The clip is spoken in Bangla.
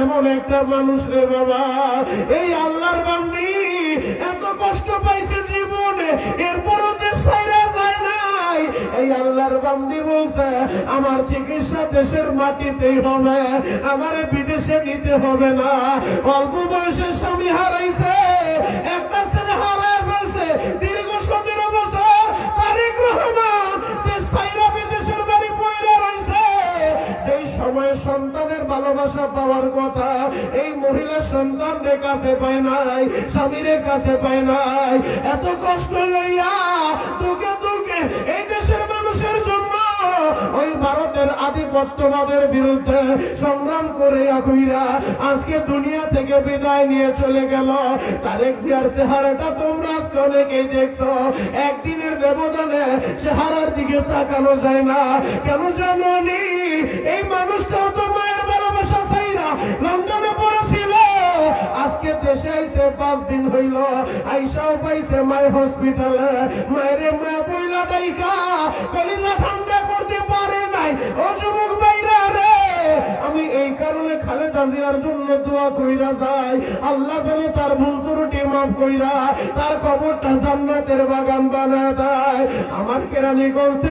এমন একটা মানুষ রে বাবা। এই আল্লাহর বান্দি এত কষ্ট পাইছে জীবনে, এরপরও দেশ যায় নাই। এই আল্লাহর বান্দি বলছে, আমার চিকিৎসা দেশের মাটিতেই হবে, আমার বিদেশে নিতে হবে না। অল্প বয়সের স্বামী সন্তানের ভালোবাসা পাওয়ার কথা। এই মহিলা সন্তানের কাছে পায় নাই, স্বামীর কাছে পায় নাই। এত কষ্ট লইয়া দুঃখে দুঃখে এই দেশের মানুষের জন্য ওই ভারতের আধিপত্যবাদের বিরুদ্ধে সংগ্রাম করে কইরা আজকে দুনিয়া থেকে বিদায় নিয়ে চলে গেল। তারেক জিয়ার চেহারাটা তোমরা আজকে অনেকেই দেখছ। একদিনের ব্যবধানে চেহারার দিকে তাকানো যায় না। কেন জানো নি? এই মানুষটাও তো মায়ের ভালোবাসা চাইরা লন্ডনে পড়েছিল। আজকে দেশে আইছে, পাঁচ দিন হইল। আইসাও পাইছে মাই হসপিটালে। মায়ের মা বইলা ডাইকা কলিজা ঠান্ডা করতে পারে নাই। ও যুবক বাইরা রে, আমি এই কারণে খালেদা জিয়ার জন্য দোয়া কইরা যাই। আল্লাহ যেন তার ভুল ত্রুটি মাফ কইরা তার কবরটা জান্নাতের বাগান বানায় দেয়। আমার কেরানীগঞ্জ